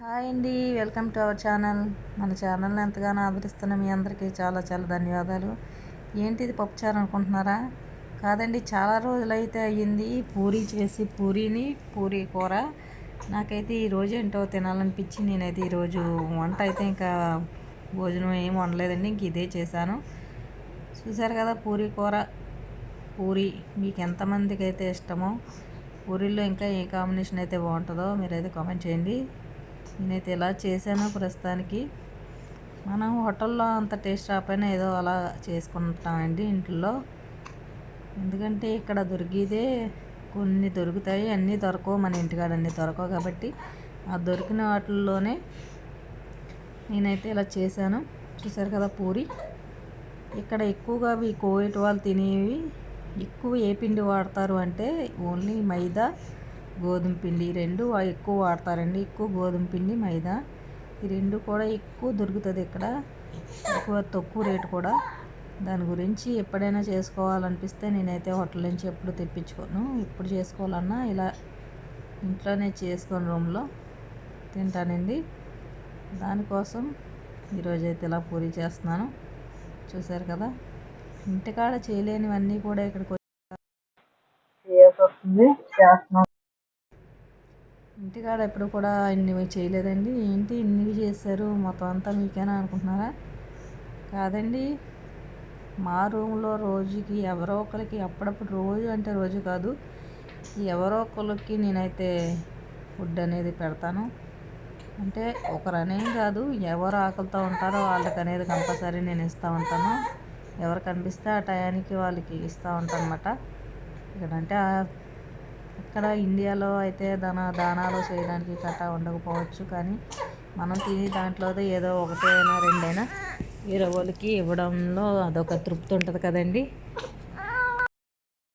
Hi అండి welcome to our channel. మన ఛానల్ని ఎంతగానో ఆదరిస్తున్న మీ అందరికీ చాలా చాలా ధన్యవాదాలు. ఏంటి ఇది పప్పుచారు అనుకుంటున్నారా? కాదండి చాలా రోజులైతే అయ్యింది పూరీ చేసి పూరీని పూరీ కూర. నాకైతే ఈరోజు ఏంటో తినాలనిపించి నేనైతే ఈరోజు వంట అయితే ఇంకా భోజనం ఏం వండలేదండి ఇంక ఇదే చేశాను. చూసారు కదా పూరీ కూర పూరీ మీకు ఎంతమందికి అయితే ఇష్టమో పూరీలో ఇంకా ఏ కాంబినేషన్ అయితే బాగుంటుందో మీరైతే కామెంట్ చేయండి. నేనైతే ఇలా చేశాను ప్రస్తుతానికి. మనం హోటల్లో అంత టేస్ట్ రాకపోయినా ఏదో అలా చేసుకుంటామండి ఇంట్లో. ఎందుకంటే ఇక్కడ దొరికిదే కొన్ని దొరుకుతాయి అన్నీ దొరకవు మన ఇంటికాడ అన్నీ దొరకవు కాబట్టి ఆ దొరికిన వాటిల్లోనే నేనైతే ఇలా చేశాను. చూసారు కదా పూరి. ఇక్కడ ఎక్కువగా అవి కోవిడ్ వాళ్ళు తినేవి ఎక్కువ ఏ పిండి వాడతారు అంటే ఓన్లీ మైదా గోధుమ పిండి ఈ రెండు ఎక్కువ వాడతారండి. ఎక్కువ గోధుమ పిండి మైదా ఈ రెండు కూడా ఎక్కువ దొరుకుతుంది ఇక్కడ. ఎక్కువ తక్కువ రేటు కూడా. దాని గురించి ఎప్పుడైనా చేసుకోవాలనిపిస్తే నేనైతే హోటల్ నుంచి ఎప్పుడు తెప్పించుకోను. ఎప్పుడు చేసుకోవాలన్నా ఇలా ఇంట్లోనే చేసుకొని రూమ్లో తింటానండి. దానికోసం ఈరోజైతే ఇలా పూరి చేస్తున్నాను. చూసారు కదా? ఇంటికాడ చేయలేనివన్నీ కూడా ఇక్కడికి చేయాల్సి వస్తుంది. చేస్తున్నాం. ఇంటికాడ ఎప్పుడు కూడా ఇన్ని చేయలేదండి. ఏంటి ఇన్ని చేశారు? మొత్తం అంతా మీకేనా అనుకుంటున్నారా? కాదండి మా రూమ్లో రోజుకి ఎవరో ఒకరికి అప్పుడప్పుడు రోజు అంటే రోజు కాదు ఎవరో ఒకరికి నేనైతే ఫుడ్ అనేది పెడతాను. అంటే ఒకరనేం కాదు ఎవరు ఆకలితో ఉంటారో వాళ్ళకి అనేది కంపల్సరీ నేను ఇస్తూ ఉంటాను. ఎవరు కనిపిస్తే ఆ టయానికి వాళ్ళకి ఇస్తూ ఉంటాను అనమాట ఇక్కడ అంటే ఇక్కడ ఇండియాలో అయితే దాన దానాలు చేయడానికి కట్టా ఉండకపోవచ్చు. కానీ మనం తినే దాంట్లో ఏదో ఒకటైనా రెండైనా వేరే వాళ్ళకి ఇవ్వడంలో అదొక తృప్తి ఉంటుంది కదండి.